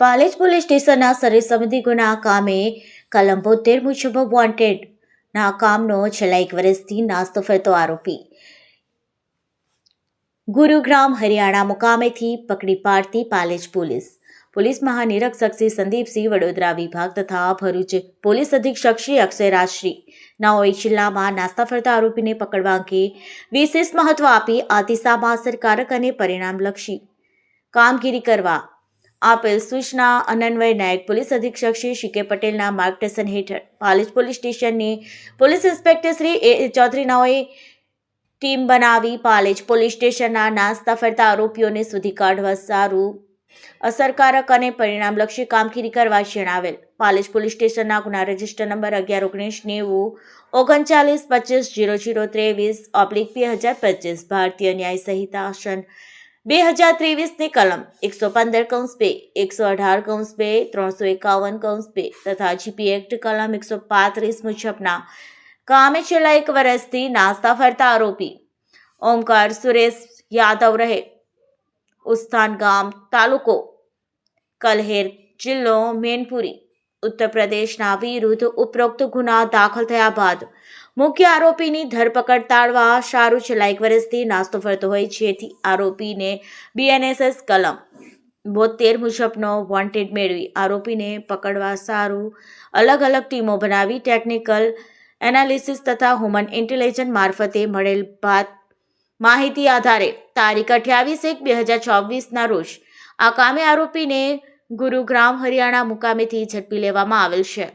Palej police સ્ટેશનના service સમિતિ ગુના કામે કલમ બોતેર મુજબ વોન્ટેડ ના કામનો છેલ્લા એક વર્ષથી નાસ્તો ફરતો આરોપી. ગુરુગ્રામ, હરિયાણા મુકામેથી પકડી પાડતી પાલેજ પોલીસ. પોલીસ મહાનિરીક્ષક શ્રી સંદીપસિંહ વડોદરા વિભાગ તથા ભરૂચ પોલીસ અધિક્ષક શ્રી અક્ષયરાજશ્રી નાઓઈ જિલ્લામાં નાસ્તા ફરતા આરોપીને પકડવા અંગે વિશેષ મહત્વ આપી આ દિશામાં અસરકારક અને પરિણામલક્ષી કામગીરી કરવા આપેલ સૂચના અનન્વય નાયક પોલીસ અધિક્ષક શ્રી શી કે પટેલના માર્ગદર્શન હેઠળ પાલેજ પોલીસ સ્ટેશનની પોલીસ ઇન્સ્પેક્ટર શ્રી એ ચૌધરીનાઓએ ટીમ બનાવી પાલેજ પોલીસ સ્ટેશનના નાસ્તા ફરતા આરોપીઓને શોધી કાઢવા સારું અસરકારક અને પરિણામલક્ષી કામગીરી કરવા જણાવેલ. પાલેજ પોલીસ સ્ટેશનના ગુના રજિસ્ટર નંબર અગિયાર, ઓગણીસ, નેવું, ઓગણચાલીસ, પચીસ, જીરો જીરો, ત્રેવીસ, ઓબ્લિક, બે હજાર પચીસ, ભારતીય ન્યાય સંહિતા સન બે હજાર ત્રેવીસની કલમ એકસો પંદર કૌંસ બે એકસો અઢાર કૌંસ બે ત્રણસો એકાવન કૌંસ બે તથા જીપી એક્ટ કલમ એકસો પાંત્રીસ મુજબના કામે છેલ્લા એક વર્ષથી નાસ્તા ફરતા આરોપી ઓમકાર સુરેશ યાદવ રહે ઉસ્તાન ગામ તાલુકો કલહેર જિલ્લો મેનપુરી ઉત્તર પ્રદેશના વિરુદ્ધ ઉપરોક્ત ગુના દાખલ થયા બાદ મુખ્ય આરોપીની ધરપકડ ટાળવા સારું છેલ્લા એક વર્ષથી નાસ્તો ફરતો હોય જેથી આરોપીને બીએનએસએસ કલમ બોતેર મુજબનો વોન્ટેડ મેળવી આરોપીને પકડવા સારું અલગ અલગ ટીમો બનાવી ટેકનિકલ એનાલિસિસ તથા હ્યુમન ઇન્ટેલિજન્સ મારફતે મળેલ બાદ માહિતી આધારે તારીખ અઠ્યાવીસ એક બે હજાર ચોવીસના રોજ આ કામે આરોપીને ગુરુગ્રામ હરિયાણા મુકામેથી ઝડપી લેવામાં આવેલ છે.